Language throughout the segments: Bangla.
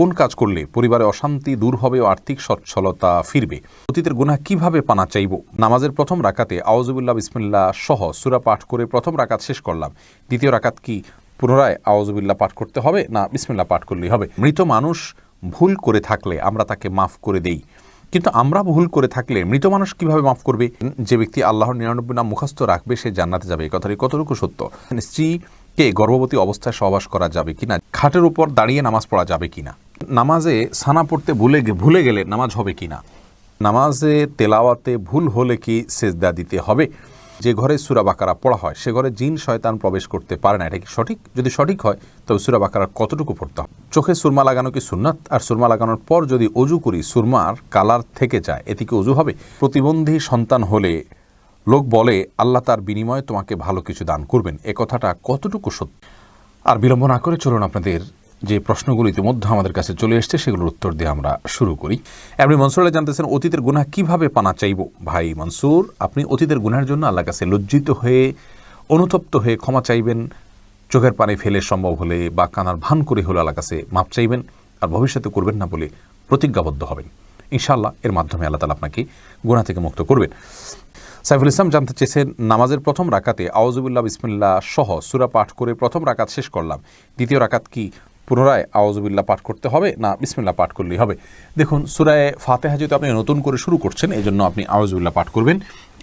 কোন কাজ করলে পরিবারে অশান্তি দূর হবে ও আর্থিক সচ্ছলতা ফিরবে? অতীতের গুনাহ কীভাবে পানা চাইব? নামাজের প্রথম রাকাতে আওয়াজুবিল্লাহ বিসমিল্লাহ সহ সুরা পাঠ করে প্রথম রাকাত শেষ করলাম। দ্বিতীয় রাকাত কি পুনরায় আওয়াজুবিল্লাহ পাঠ করতে হবে না বিসমিল্লা পাঠ করলেই হবে? মৃত মানুষ ভুল করে থাকলে আমরা তাকে মাফ করে দেই। কিন্তু আমরা ভুল করে থাকলে মৃত মানুষ কীভাবে মাফ করবে? যে ব্যক্তি আল্লাহর নিরানব্বই নাম মুখস্থ রাখবে, সে জান্নাতে যাবে। এই কথাটি কতটুকু সত্য? স্ত্রীকে গর্ভবতী অবস্থায় সহবাস করা যাবে কিনা? খাটের উপর দাঁড়িয়ে নামাজ পড়া যাবে কিনা? নামাজে সানা পড়তে ভুলে ভুলে গেলে নামাজ হবে কি না? নামাজে তেলাওয়াতে ভুল হলে কি সেজদা দিতে হবে? যে ঘরে সুরা বাকারা পড়া হয়, সে ঘরে জিন, শয়তান প্রবেশ করতে পারে না। এটা কি সঠিক? যদি সঠিক হয়, তবে সুরা বাকারা কতটুকু পড়তে হবে? চোখে সুরমা লাগানো কি সুন্নাত? আর সুরমা লাগানোর পর যদি অজু করি, সুরমার কালার থেকে যায়, এতে কি অজু হবে? প্রতিবন্ধী সন্তান হলে লোক বলে, আল্লাহ তার বিনিময়ে তোমাকে ভালো কিছু দান করবেন। এ কথাটা কতটুকু সত্য? আর বিলম্ব না করে চলুন আপনাদের যে প্রশ্নগুলো ইতিমধ্যে আমাদের কাছে চলে এসছে, সেগুলোর উত্তর দিয়ে আমরা শুরু করি। আপনি মনসুর জানতেছেন, অতীতের গুনাহ কীভাবে পানা চাইব? ভাই মনসুর, আপনি অতীতের গুনাহের জন্য আল্লাহ কাছে লজ্জিত হয়ে, অনুতপ্ত হয়ে ক্ষমা চাইবেন, চোখের পানি ফেলে সম্ভব হলে বা কানার ভান করে হলে আল্লাহ কাছে মাপ চাইবেন, আর ভবিষ্যতে করবেন না বলে প্রতিজ্ঞাবদ্ধ হবেন। ইনশাআল্লাহ, এর মাধ্যমে আল্লাহ তালা আপনাকে গুনাহ থেকে মুক্ত করবেন। সাইফুল ইসলাম জানতে চেয়েছেন, নামাজের প্রথম রাকাতে আওয়াজুবিল্লাহ বিসমিল্লাহ সহ সুরা পাঠ করে প্রথম রাকাত শেষ করলাম। দ্বিতীয় রাকাত কি পুনরায় আওয়াজবিল্লা পাঠ করতে হবে, না বিসমিল্লা পাঠ করলেই হবে। দেখুন, সুরায় ফাতেহা যেহেতু আপনি নতুন করে শুরু করছেন এই জন্য আপনি আওয়াজবিল্লা পাঠ করবেন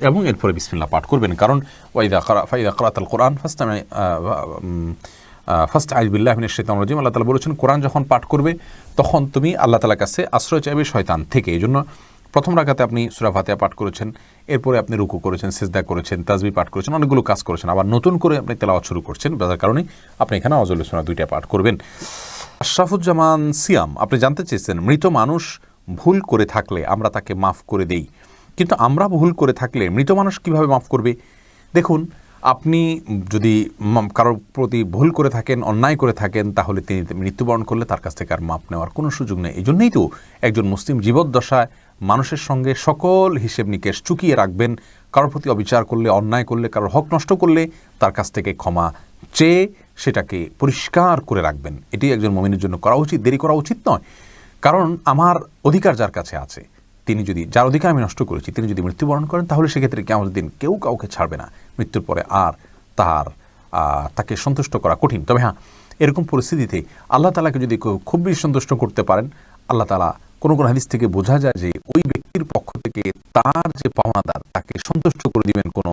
এবং এরপরে বিসমিল্লা পাঠ করবেন। কারণ ওয়াইদা ফাইদা করাতাল কোরআন ফার্স্ট আমি ফার্স্ট আইজবিল্লা মিনের শৈতান রাজিম। আল্লাহ তালা বলেছেন, কোরআন যখন পাঠ করবে, তখন তুমি আল্লাহ তালার কাছে আশ্রয় চাইবে শয়তান থেকে। এই জন্য প্রথম রাখাতে আপনি সুরা ফাতেহা পাঠ করেছেন, এরপরে আপনি রুকু করেছেন, সেজদা করেছেন তাজবি পাঠ করেছেন, অনেকগুলো কাজ করেছেন। আবার নতুন করে আপনি তেলাওয়াত শুরু করছেন, যার কারণে আপনি এখানে অজল সোনা দুইটা পাঠ করবেন। আশরাফুজ্জামান সিয়াম, আপনি জানতে চেয়েছেন, মৃত মানুষ ভুল করে থাকলে আমরা তাকে মাফ করে দেই। কিন্তু আমরা ভুল করে থাকলে মৃত মানুষ কীভাবে মাফ করবে? দেখুন আপনি যদি কারোর প্রতি ভুল করে থাকেন, অন্যায় করে থাকেন, তাহলে তিনি মৃত্যুবরণ করলে তার কাছ থেকে আর মাপ নেওয়ার কোনো সুযোগ নেই। এই জন্যই তো একজন মুসলিম জীবদ্দশায় মানুষের সঙ্গে সকল হিসেব নিকেশ চুকিয়ে রাখবেন। কারোর প্রতি অবিচার করলে, অন্যায় করলে, কারোর হক নষ্ট করলে তার কাছ থেকে ক্ষমা চেয়ে সেটাকে পরিষ্কার করে রাখবেন। এটি একজন মমিনের জন্য করা উচিত। দেরি করা উচিত নয়। কারণ আমার অধিকার যার কাছে আছে তিনি যদি, যার অধিকার আমি নষ্ট করেছি, তিনি যদি মৃত্যুবরণ করেন, তাহলে সেক্ষেত্রে কেমন দিন কেউ কাউকে ছাড়বে না। মৃত্যুর পরে আর তার তাকে সন্তুষ্ট করা কঠিন। তবে হ্যাঁ এরকম পরিস্থিতিতে আল্লাহ তালাকে যদি কেউ খুব বেশি সন্তুষ্ট করতে পারেন, আল্লাহ তালা কোনো কোনো হাদিস থেকে বোঝা যায় যে ওই ব্যক্তির পক্ষ থেকে তার যে পাওনাদার, তাকে সন্তুষ্ট করে দিবেন কোনো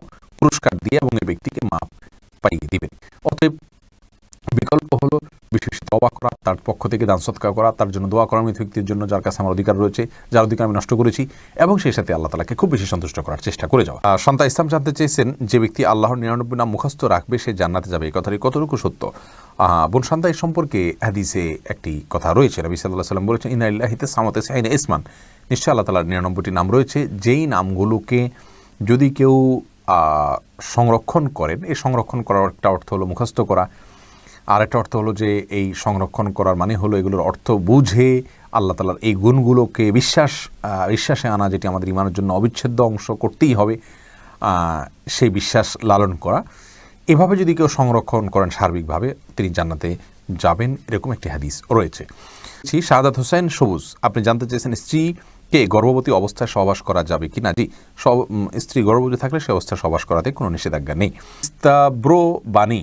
থেকে দান সৎকার করা, তার জন্য দোয়া করা মৃত ব্যক্তির জন্য, যার কাছে আমার অধিকার রয়েছে, যার অধিকার আমি নষ্ট করেছি, এবং সেই সাথে আল্লাহ তালাকে খুব বেশি সন্তুষ্ট করার চেষ্টা করে যাওয়া। সন্তা ইসলাম জানতে চেয়েছেন যে ব্যক্তি আল্লাহর নিরানব্বই নাম মুখস্থ রাখবে, সে জান্নাতে যাবে। এই কথাটি কতটুকু সত্য? বোন সন্তা এই সম্পর্কে হাদিসে একটি কথা রয়েছে। নবী সাল্লাহ সাল্লাম বলেছেন ইনা ইল্লাহিতে সামাতে সাইন ইসমান। নিশ্চয় আল্লাহ তালার নিরানব্বইটি নাম রয়েছে। যেই নামগুলোকে যদি কেউ সংরক্ষণ করেন, এই সংরক্ষণ করার একটা অর্থ হলো মুখস্থ করা। আর একটা অর্থ হলো যে এই সংরক্ষণ করার মানে হলো এগুলোর অর্থ বুঝে আল্লাহ তালার এই গুণগুলোকে বিশ্বাস বিশ্বাসে আনা, যেটি আমাদের ইমানের জন্য অবিচ্ছেদ্য অংশ করতেই হবে সেই বিশ্বাস লালন করা। এভাবে যদি কেউ সংরক্ষণ করেন সার্বিকভাবে, তিনি জান্নাতে যাবেন, এরকম একটি হাদিস রয়েছে। জি, শাহাদাত হোসেন, সবুজ। আপনি জানতে চেয়েছেন স্ত্রীকে গর্ভবতী অবস্থায় সহবাস করা যাবে কি না জি, সব স্ত্রী গর্ভবতী থাকলে সে অবস্থায় সহবাস করাতে কোনো নিষেধাজ্ঞা নেই। স্তাব্রো বাণী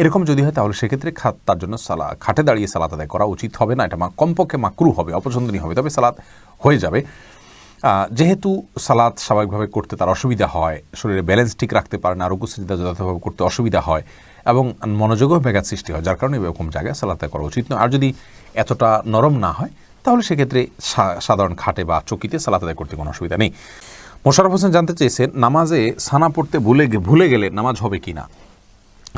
এরকম যদি হয় তাহলে সেক্ষেত্রে তার জন্য সালা, খাটে দাঁড়িয়ে সালাত আদায় করা উচিত হবে না, এটা কমপক্ষে মাকরু হবে, অপছন্দনীয় হবে, তবে সালাত হয়ে যাবে। যেহেতু সালাত স্বাভাবিকভাবে করতে তার অসুবিধা হয়, শরীরে ব্যালেন্স ঠিক রাখতে পারে না রুকু সেজদা যথাযথভাবে করতে অসুবিধা হয়, এবং মনোযোগও ব্যাঘাত সৃষ্টি হয়, যার কারণে এরকম জায়গায় সালাত করা উচিত নয়। আর যদি এতটা নরম না হয়, তাহলে সেক্ষেত্রে সাধারণ খাটে বা চকিতে সালাত আদায় করতে কোনো অসুবিধা নেই। মোশারফ হোসেন জানতে চেয়েছেন, নামাজে সানা পড়তে ভুলে ভুলে গেলে নামাজ হবে কি না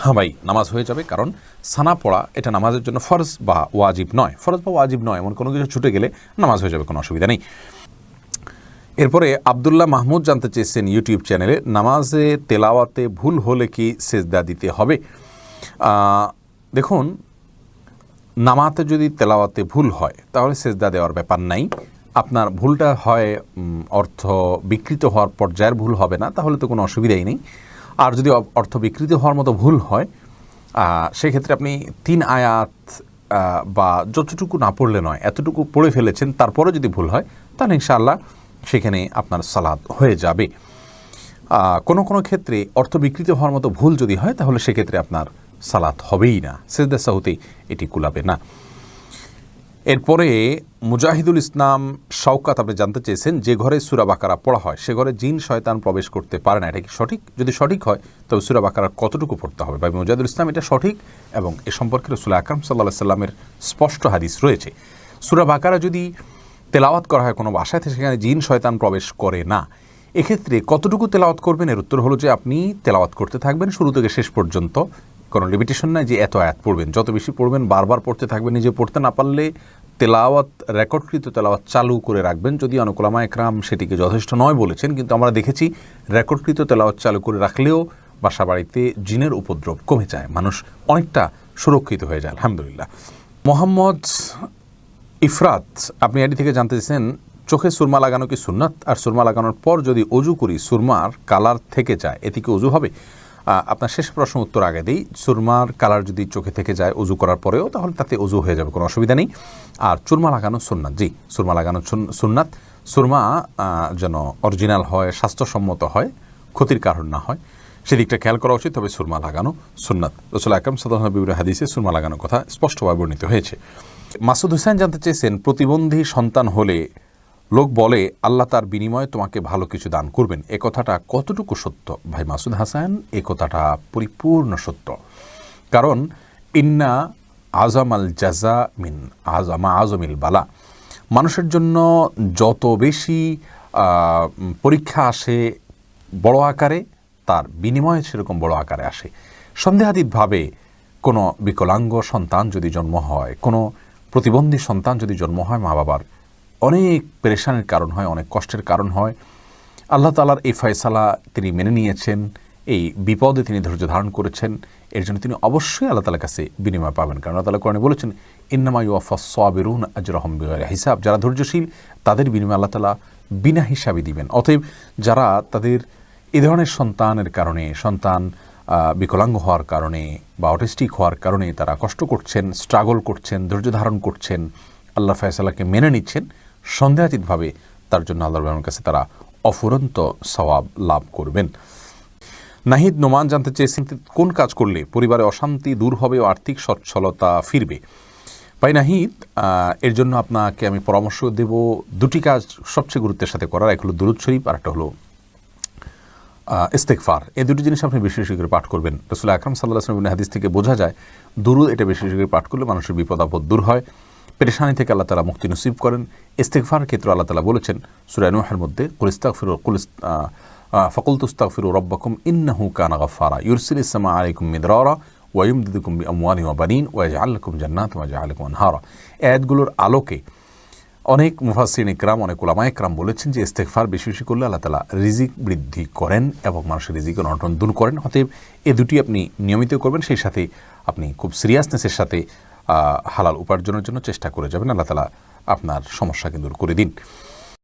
হ্যাঁ ভাই, নামাজ হয়ে যাবে কারণ সানা পড়া এটা নামাজের জন্য ফরজ বা ওয়াজিব নয়। ফরজ বা ওয়াজিব নয়, এমন কোনো কিছু ছুটে গেলে নামাজ হয়ে যাবে, কোনো অসুবিধা নেই। এরপরে আবদুল্লাহ মাহমুদ জানতে চেয়েছেন ইউটিউব চ্যানেলে, নামাজে তেলাওয়াতে ভুল হলে কি সেজদা দিতে হবে? দেখুন, নামাতে যদি তেলাওয়াতে ভুল হয়, তাহলে সেজদা দেওয়ার ব্যাপার নাই। আপনার ভুলটা হয় অর্থ বিকৃত হওয়ার পর্যায়ের ভুল হবে না, তাহলে তো কোনো অসুবিধাই নেই। আর যদি অর্থ বিকৃত হওয়ার মতো ভুল হয় সেক্ষেত্রে আপনি তিন আয়াত বা যতটুকু না পড়লে নয়, এতটুকু পড়ে ফেলেছেন তারপরে যদি ভুল হয়, তাহলে ইনশাআল্লাহ সেখানে আপনার সালাদ হয়ে যাবে। কোনো কোনো ক্ষেত্রে অর্থ বিকৃত হওয়ার মতো ভুল যদি হয়, তাহলে সেক্ষেত্রে আপনার সালাত হবেই না। সেজদা এটি কুলাবে না। এরপরে মুজাহিদুল ইসলাম শওকাত আপনি জানতে চেয়েছেন, যে ঘরে সুরা বাকারা পড়া হয়, সে ঘরে জিন, শয়তান প্রবেশ করতে পারে না। এটা কি সঠিক? যদি সঠিক হয়, তবে সুরা বাকারা কতটুকু পড়তে হবে? বা মুজাহিদুল ইসলাম এটা সঠিক এবং এ সম্পর্কে রসুল আকরাম সাল্লাহ সাল্লামের স্পষ্ট হাদিস রয়েছে। সুরা বাকারা যদি তেলাওয়াত করা হয় কোনো বাসায় সেখানে জিন, শয়তান প্রবেশ করে না। এক্ষেত্রে কতটুকু তেলাওয়াত করবেন? এর উত্তর হলো যে আপনি তেলাওয়াত করতে থাকবেন শুরু থেকে শেষ পর্যন্ত। কোনো লিমিটেশন নাই যে এত আয়াত পড়বেন। যত বেশি পড়বেন, বারবার পড়তে থাকবেন, নিজে পড়তে না পারলে তেলাওয়াত, রেকর্ডকৃত তেলাওয়াত চালু করে রাখবেন। যদি অনুকুলামা একরাম সেটিকে যথেষ্ট নয় বলেছেন, কিন্তু আমরা দেখেছি রেকর্ডকৃত তেলাওয়াত চালু করে রাখলেও বাসা বাড়িতে জিনের উপদ্রব কমে যায়। মানুষ অনেকটা সুরক্ষিত হয়ে যায়, আলহামদুলিল্লাহ। মোহাম্মদ ইফরাত, আপনি এটি থেকে জানতে চাইছেন, চোখে সুরমা লাগানো কি সুন্নাত? আর সুরমা লাগানোর পর যদি অজু করি, সুরমার কালার থেকে যায়, এতে কি অজু হবে? আপনার শেষ প্রশ্ন উত্তর আগে দিই। চুরমার কালার যদি চোখে থেকে যায় অজু করার পরেও, তাহলে তাতে অজু হয়ে যাবে, কোনো অসুবিধা নেই। আর চুরমা লাগানো সুন্নাত, জি, চুরমা লাগানো সুন- সুন্নাত। সুরমা যেন অরিজিনাল হয়, স্বাস্থ্যসম্মত হয়, ক্ষতির কারণ না হয়, সেদিকটা খেয়াল করা উচিত, তবে সুরমা লাগানো সুন্নাত। রসুল আকরম সাধারণ বিবর হাদিসে সুরমা লাগানোর কথা স্পষ্টভাবে বর্ণিত হয়েছে। মাসুদ হোসেন জানতে চেয়েছেন, প্রতিবন্ধী সন্তান হলে লোক বলে, আল্লাহ তার বিনিময়ে তোমাকে ভালো কিছু দান করবেন। এ কথাটা কতটুকু সত্য? ভাই মাসুদ হাসান, এ কথাটা পরিপূর্ণ সত্য। কারণ, ইন্না আজম আল জাজা মিন আজমা আজমিল বালা। মানুষের জন্য যত বেশি পরীক্ষা আসে বড় আকারে, তার বিনিময়ে সেরকম বড় আকারে আসে। সন্দেহাতীতভাবে কোনো বিকলাঙ্গ সন্তান যদি জন্ম হয়, কোনো প্রতিবন্ধী সন্তান যদি জন্ম হয় মা বাবার অনেক পেরেশানির কারণ হয়, অনেক কষ্টের কারণ হয়। আল্লাহ তালার এই ফয়সালা তিনি মেনে নিয়েছেন, এই বিপদে তিনি ধৈর্য ধারণ করেছেন, এর জন্য তিনি অবশ্যই আল্লাহ তালার কাছে বিনিময় পাবেন। কারণ আল্লাহ তালা কোরআনে বলেছেন, ইন্নামা ইউফা সাবিরুন আজরহম হিসাব। যারা ধৈর্যশীল, তাদের বিনিময় আল্লাহ তালা বিনা হিসাবে দিবেন। অতএব যারা তাদের এ ধরনের সন্তানের কারণে, সন্তান বিকলাঙ্গ হওয়ার কারণে বা অটিস্টিক হওয়ার কারণে তারা কষ্ট করছেন, স্ট্রাগল করছেন, ধৈর্য ধারণ করছেন, আল্লাহ ফয়সালাকে মেনে নিচ্ছেন সন্দেহাতীতভাবে তার জন্য আল্লাহ রহমানের কাছে তারা অফুরন্ত সওয়াব লাভ করবেন। নাহিদ নোমান জানতে চেয়েছেন কোন কাজ করলে পরিবারে অশান্তি দূর হবে ও আর্থিক সচ্ছলতা ফিরবে? ভাই নাহিদ এর জন্য আপনাকে আমি পরামর্শ দেব দুটি কাজ সবচেয়ে গুরুত্বের সাথে করার। এক হলো দুরুদ শরীফ, আর একটা হলো ইস্তেকফার এই দুটি জিনিস আপনি বেশি বেশি করে পাঠ করবেন। রসুল আকরম সাল্লাহ আসলাম হাদিস থেকে বোঝা যায়, দুরুদ এটা বেশি বেশি করে পাঠ করলে মানুষের বিপদ আপদ দূর হয়। পেরেশানি থেকে আল্লাহ তালা মুক্তি নসিব করেন। ইস্তেকফার ক্ষেত্রে আল্লাহ তালা বলেছেন সুরানুহের মধ্যে কুলিস্তাক ফিরো কুলিস ফকুল তুস্তাক ফিরো রব্বাকুম ইন্নাহু কানা গফারা ইউরসিল ইসলামা আলাইকুম মিদরারা ওয়াইম দিদুকুম বি আমওয়ানি ওয়াবানিন ওয়াজ আল্লাকুম জান্নাত ওয়াজ আলাইকুম আনহারা। আয়াতগুলোর আলোকে অনেক মুফাসিন ইকরাম, অনেক ওলামা ইকরাম বলেছেন যে ইস্তেকফার বেশি বেশি করলে আল্লাহ তালা রিজিক বৃদ্ধি করেন এবং মানুষের রিজিকের অনটন দূর করেন। অতএব এ দুটি আপনি নিয়মিত করবেন, সেই সাথে আপনি খুব সিরিয়াসনেসের সাথে হালাল উপার্জনের জন্য চেষ্টা করে যাবেন। আল্লাহ তালা আপনার সমস্যা কিন্তু করে দিন।